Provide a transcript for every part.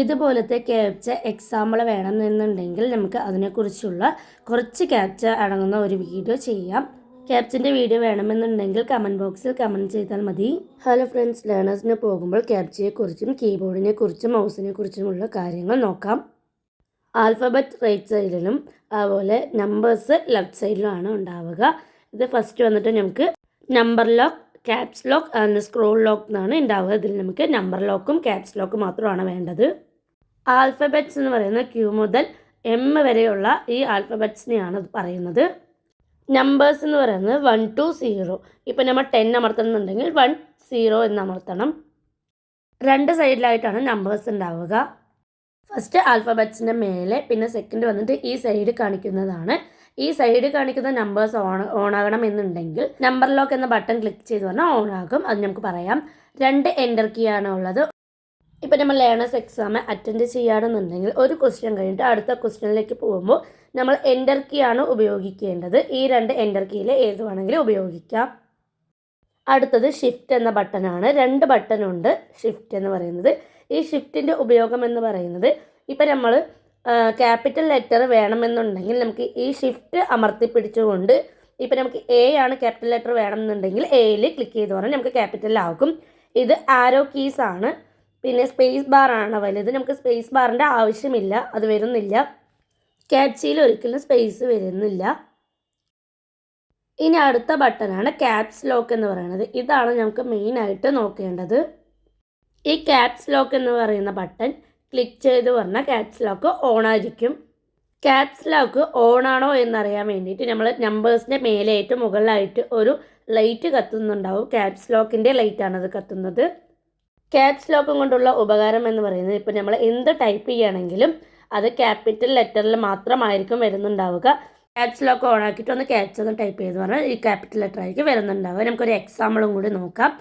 ഇതുപോലത്തെ captcha example വേണമെന്നുണ്ടെങ്കിൽ നമുക്ക് അതിനെക്കുറിച്ചുള്ള കുറച്ച് ക്യാപ്ച അടങ്ങുന്ന ഒരു വീഡിയോ ചെയ്യാം. ക്യാപ്ചിന്റെ വീഡിയോ വേണമെന്നുണ്ടെങ്കിൽ കമന്റ് ബോക്സിൽ കമന്റ് ചെയ്താൽ മതി. ഹലോ ഫ്രണ്ട്സ് ലേണേഴ്സിന് പോകുമ്പോൾ ക്യാപ്ചയെക്കുറിച്ചും കീബോർഡിനെ കുറിച്ചും മൗസിനെ കുറിച്ചുമുള്ള കാര്യങ്ങൾ നോക്കാം. ആൽഫബറ്റ് റൈറ്റ് സൈഡിലും അതുപോലെ നമ്പേഴ്സ് ലെഫ്റ്റ് സൈഡിലുമാണ് ഉണ്ടാവുക. ഇത് ഫസ്റ്റ് വന്നിട്ട് നമുക്ക് number lock caps lock and scroll lock എന്നാണ് ഉണ്ടാവുക ഇതിൽ നമുക്ക് നമ്പർ ലോക്കും ക്യാപ്സ് ലോക്കും മാത്രമാണ് വേണ്ടത്. ആൽഫബറ്റ്സ് എന്ന് പറയുന്ന ക്യൂ മുതൽ എം വരെയുള്ള ഈ ആൽഫബറ്റ്സിനെയാണ് പറയുന്നത്. നമ്പേഴ്സ് എന്ന് പറയുന്നത് വൺ ടു സീറോ ഇപ്പം നമ്മൾ ടെൻ അമർത്തണമെന്നുണ്ടെങ്കിൽ വൺ സീറോ എന്ന് അമർത്തണം. രണ്ട് സൈഡിലായിട്ടാണ് നമ്പേഴ്സ് ഉണ്ടാവുക ഫസ്റ്റ് ആൽഫബറ്റ്സിന്റെ മേലെ പിന്നെ സെക്കൻഡ് വന്നിട്ട് ഈ സൈഡ് കാണിക്കുന്നതാണ് ഈ സൈഡ് കാണിക്കുന്ന നമ്പേഴ്സ് ഓൺ ഓൺ ആകണം എന്നുണ്ടെങ്കിൽ നമ്പർ ലോക്ക് എന്ന ബട്ടൺ ക്ലിക്ക് ചെയ്ത് പറഞ്ഞാൽ ഓൺ ആകും. അത് നമുക്ക് പറയാം. രണ്ട് എന്റർ കീ ആണ് ഉള്ളത്. ഇപ്പം നമ്മൾ ലേണേഴ്സ് എക്സാം അറ്റൻഡ് ചെയ്യുകയാണെന്നുണ്ടെങ്കിൽ ഒരു ക്വസ്റ്റ്യൻ കഴിഞ്ഞിട്ട് അടുത്ത ക്വസ്റ്റ്യനിലേക്ക് പോകുമ്പോൾ നമ്മൾ എന്റർ കീ ആണ് ഉപയോഗിക്കേണ്ടത്. ഈ രണ്ട് എന്റർ കീയിൽ ഏത് വേണമെങ്കിലും ഉപയോഗിക്കാം. അടുത്തത് ഷിഫ്റ്റ് എന്ന ബട്ടണാണ് രണ്ട് ബട്ടൺ ഉണ്ട്. ഷിഫ്റ്റ് എന്ന് പറയുന്നത്. ഈ ഷിഫ്റ്റിന്റെ ഉപയോഗം എന്ന് പറയുന്നത് ഇപ്പം നമ്മൾ ക്യാപിറ്റൽ ലെറ്റർ വേണമെന്നുണ്ടെങ്കിൽ നമുക്ക് ഈ ഷിഫ്റ്റ് അമർത്തി പിടിച്ചുകൊണ്ട് ഇപ്പം നമുക്ക് എ ആണ് ക്യാപിറ്റൽ ലെറ്റർ വേണമെന്നുണ്ടെങ്കിൽ എയിൽ ക്ലിക്ക് ചെയ്ത് പറഞ്ഞാൽ നമുക്ക് ക്യാപിറ്റലാകും ഇത് ആരോ കീസ് ആണ്. പിന്നെ സ്പേസ് ബാർ ആണ് വലുത്. നമുക്ക് സ്പേസ് ബാറിന്റെ ആവശ്യമില്ല. അത് വരുന്നില്ല. ക്യാപ്സിയിൽ ഒരിക്കലും സ്പേസ് വരുന്നില്ല. ഇനി അടുത്ത ബട്ടണാണ് ക്യാപ്സ് ലോക്ക് എന്ന് പറയുന്നത്. ഇതാണ് നമുക്ക് മെയിനായിട്ട് നോക്കേണ്ടത്. ഈ ക്യാപ്സ് ലോക്ക് എന്ന് പറയുന്ന ബട്ടൺ ക്ലിക്ക് ചെയ്ത് പറഞ്ഞാൽ ക്യാപ്സ് ലോക്ക് ഓൺ ആയിരിക്കും. ക്യാപ്സ് ലോക്ക് ഓൺ ആണോ എന്നറിയാൻ വേണ്ടിയിട്ട് നമ്മൾ നമ്പേഴ്സിന്റെ മേലെയായിട്ട് മുകളിലായിട്ട് ഒരു ലൈറ്റ് കത്തുന്നുണ്ടാവും. ക്യാപ്സ് ലോക്കിന്റെ ലൈറ്റാണത് കത്തുന്നത്. ക്യാപ്സ് ലോക്കും കൊണ്ടുള്ള ഉപകാരം എന്ന് പറയുന്നത് ഇപ്പോൾ നമ്മൾ എന്ത് ടൈപ്പ് ചെയ്യുകയാണെങ്കിലും അത് ക്യാപിറ്റൽ ലെറ്ററിൽ മാത്രമായിരിക്കും വരുന്നുണ്ടാവുക. ക്യാപ്സ് ലോക്ക് ഓൺ ആക്കിയിട്ട് ഒന്ന് ക്യാപ്സ് ഒന്ന് ടൈപ്പ് ചെയ്ത് പറഞ്ഞാൽ ഈ ക്യാപിറ്റൽ ലെറ്റർ ആയിരിക്കും വരുന്നുണ്ടാവുക. നമുക്കൊരു എക്സാമ്പിളും കൂടി നോക്കാം.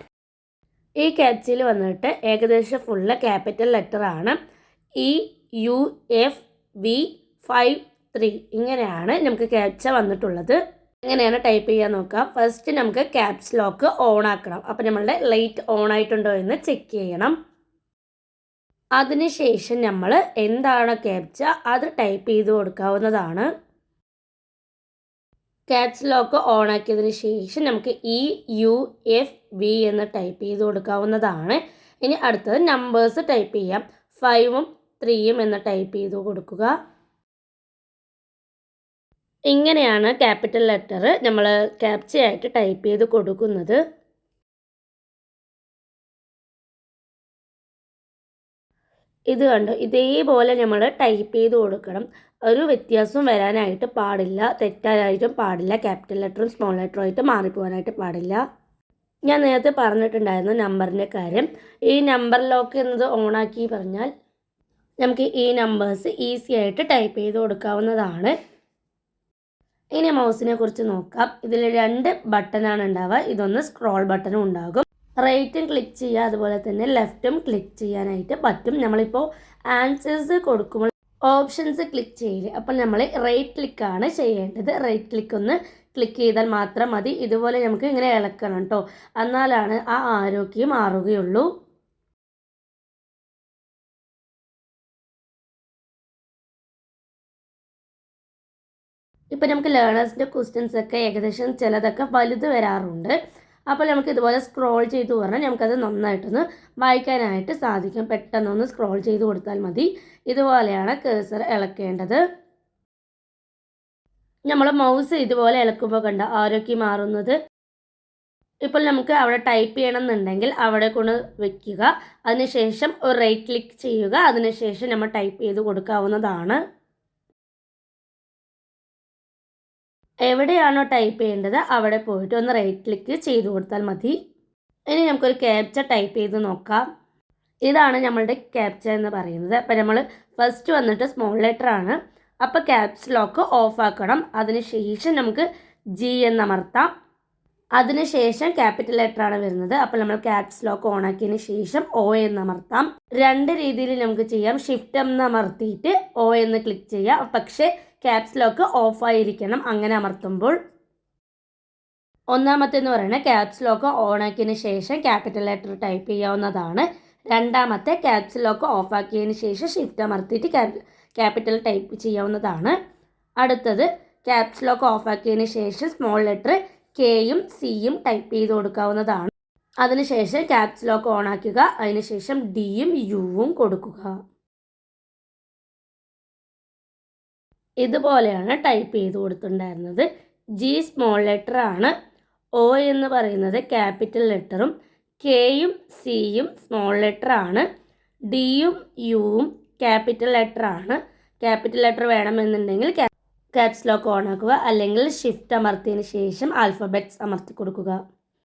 ഈ ക്യാപ്സിൽ വന്നിട്ട് ഏകദേശം ഫുള്ള് ക്യാപിറ്റൽ ലെറ്റർ ആണ്. E U F V five three ഇങ്ങനെയാണ് നമുക്ക് ക്യാപ്ച വന്നിട്ടുള്ളത്. എങ്ങനെയാണ് ടൈപ്പ് ചെയ്യാൻ നോക്കാം. ഫസ്റ്റ് നമുക്ക് ക്യാപ്സ് ലോക്ക് ഓൺ ആക്കണം. അപ്പോൾ നമ്മളുടെ ലൈറ്റ് ഓൺ ആയിട്ടുണ്ടോ എന്ന് ചെക്ക് ചെയ്യണം. അതിനുശേഷം നമ്മൾ എന്താണ് ക്യാപ്ച അത് ടൈപ്പ് ചെയ്ത് കൊടുക്കാവുന്നതാണ്. ക്യാപ്സ് ലോക്ക് ഓൺ ആക്കിയതിന് ശേഷം നമുക്ക് ഇ യു എഫ് വി എന്ന് ടൈപ്പ് ചെയ്ത് കൊടുക്കാവുന്നതാണ്. ഇനി അടുത്തത് നമ്പേഴ്സ് ടൈപ്പ് ചെയ്യാം. ഫൈവും ത്രീയും എന്ന് ടൈപ്പ് ചെയ്തു കൊടുക്കുക. ഇങ്ങനെയാണ് ക്യാപിറ്റൽ ലെറ്റർ നമ്മൾ ക്യാപ്ചയായിട്ട് ടൈപ്പ് ചെയ്ത് കൊടുക്കുന്നത്. ഇത് കണ്ടു? ഇതേപോലെ നമ്മൾ ടൈപ്പ് ചെയ്ത് കൊടുക്കണം. ഒരു വ്യത്യാസവും വരാനായിട്ട് പാടില്ല. തെറ്റാനായിട്ടും പാടില്ല. ക്യാപിറ്റൽ ലെറ്ററും സ്മോൾ ലെറ്ററും ആയിട്ട് മാറിപ്പോകാനായിട്ട് പാടില്ല. ഞാൻ നേരത്തെ പറഞ്ഞിട്ടുണ്ടായിരുന്നു നമ്പറിന്റെ കാര്യം. ഈ നമ്പർ ലോക്ക് എന്നത് ഓണാക്കി പറഞ്ഞാൽ നമുക്ക് ഈ നമ്പേഴ്സ് ഈസി ആയിട്ട് ടൈപ്പ് ചെയ്ത് കൊടുക്കാവുന്നതാണ്. ഇനി മൗസിനെ കുറിച്ച് നോക്കാം. ഇതിൽ രണ്ട് ബട്ടണാണ് ഉണ്ടാവുക. ഇതൊന്ന് സ്ക്രോൾ ബട്ടണും ഉണ്ടാകും. റൈറ്റും ക്ലിക്ക് ചെയ്യുക. അതുപോലെ തന്നെ ലെഫ്റ്റും ക്ലിക്ക് ചെയ്യാനായിട്ട് പറ്റും. നമ്മളിപ്പോൾ ആൻസേഴ്സ് കൊടുക്കുമ്പോൾ ഓപ്ഷൻസ് ക്ലിക്ക് ചെയ്യില്ല? അപ്പോൾ നമ്മൾ റൈറ്റ് ക്ലിക്കാണ് ചെയ്യേണ്ടത്. റൈറ്റ് ക്ലിക്ക് ഒന്ന് ക്ലിക്ക് ചെയ്താൽ മാത്രം മതി. ഇതുപോലെ നമുക്ക് ഇങ്ങനെ ഇളക്കണം കേട്ടോ എന്നാലാണ് ആ ആരോഗ്യം മാറുകയുള്ളൂ. ഇപ്പം നമുക്ക് ലേണേഴ്സിന്റെ ക്വസ്റ്റ്യൻസ് ഒക്കെ ഏകദേശം ചിലതൊക്കെ വലുത് വരാറുണ്ട്. അപ്പോൾ നമുക്ക് ഇതുപോലെ സ്ക്രോൾ ചെയ്ത് പറഞ്ഞാൽ നമുക്കത് നന്നായിട്ടൊന്ന് വായിക്കാനായിട്ട് സാധിക്കും. പെട്ടെന്നൊന്ന് സ്ക്രോൾ ചെയ്ത് കൊടുത്താൽ മതി. ഇതുപോലെയാണ് കേസർ ഇളക്കേണ്ടത്. നമ്മൾ മൗസ് ഇതുപോലെ ഇളക്കുമ്പോൾ കണ്ട? ആരോഗ്യം മാറുന്നത്? ഇപ്പോൾ നമുക്ക് അവിടെ ടൈപ്പ് ചെയ്യണം എന്നുണ്ടെങ്കിൽ അവിടെ കൊണ്ട് വെക്കുക. അതിനുശേഷം ഒരു റൈറ്റ് ക്ലിക്ക് ചെയ്യുക. അതിനുശേഷം നമ്മൾ ടൈപ്പ് ചെയ്ത് കൊടുക്കാവുന്നതാണ്. എവിടെയാണോ ടൈപ്പ് ചെയ്യേണ്ടത് അവിടെ പോയിട്ട് ഒന്ന് റൈറ്റ് ക്ലിക്ക് ചെയ്ത് കൊടുത്താൽ മതി. ഇനി നമുക്കൊരു ക്യാപ്ച ടൈപ്പ് ചെയ്ത് നോക്കാം. ഇതാണ് നമ്മളുടെ ക്യാപ്ച എന്ന് പറയുന്നത്. അപ്പം നമ്മൾ ഫസ്റ്റ് വന്നിട്ട് സ്മോൾ ലെറ്റർ ആണ്. അപ്പോൾ ക്യാപ്സ് ലോക്ക് ഓഫ് ആക്കണം. അതിനുശേഷം നമുക്ക് ജി എന്ന് അമർത്താം അതിന് ശേഷം ക്യാപിറ്റൽ ലെറ്റർ ആണ് വരുന്നത്. അപ്പോൾ നമ്മൾ ക്യാപ്സ് ലോക്ക് ഓൺ ആക്കിയതിന് ശേഷം ഒ എന്ന് അമർത്താം രണ്ട് രീതിയിൽ നമുക്ക് ചെയ്യാം. ഷിഫ്റ്റ് എന്ന് അമർത്തിയിട്ട് ഒ എന്ന് ക്ലിക്ക് ചെയ്യാം. പക്ഷേ ക്യാപ്സ് ലോക്ക് ഓഫ് ആയിരിക്കണം. അങ്ങനെ അമർത്തുമ്പോൾ ഒന്നാമത്തെ എന്ന് പറയുന്നത് ക്യാപ്സ് ലോക്ക് ഓണാക്കിയതിന് ശേഷം ക്യാപിറ്റൽ ലെറ്റർ ടൈപ്പ് ചെയ്യാവുന്നതാണ്. രണ്ടാമത്തെ ക്യാപ്സ് ലോക്ക് ഓഫാക്കിയതിന് ശേഷം ഷിഫ്റ്റ് അമർത്തിയിട്ട് ക്യാപിറ്റൽ ടൈപ്പ് ചെയ്യാവുന്നതാണ്. അടുത്തത് ക്യാപ്സ് ലോക്ക് ഓഫാക്കിയതിന് ശേഷം സ്മോൾ ലെറ്റർ കെയും സിയും ടൈപ്പ് ചെയ്ത് കൊടുക്കാവുന്നതാണ്. അതിനുശേഷം ക്യാപ്സ് ലോക്ക് ഓണാക്കുക അതിനുശേഷം ഡിയും യുവും കൊടുക്കുക. ഇതുപോലെയാണ് ടൈപ്പ് ചെയ്ത് കൊടുത്തിട്ടുണ്ടായിരുന്നത്. ജി സ്മോൾ ലെറ്റർ ആണ്. ഒ എന്ന് പറയുന്നത് ക്യാപിറ്റൽ ലെറ്ററും കെയും സിയും സ്മോൾ ലെറ്റർ ആണ്. ഡിയും യുവും ക്യാപിറ്റൽ ലെറ്റർ ആണ്. ക്യാപിറ്റൽ ലെറ്റർ വേണമെന്നുണ്ടെങ്കിൽ ക്യാപ്സ്ലോക്ക് ഓൺ ആക്കുക. അല്ലെങ്കിൽ ഷിഫ്റ്റ് അമർത്തിയതിന് ശേഷം ആൽഫബറ്റ്സ് അമർത്തി കൊടുക്കുക.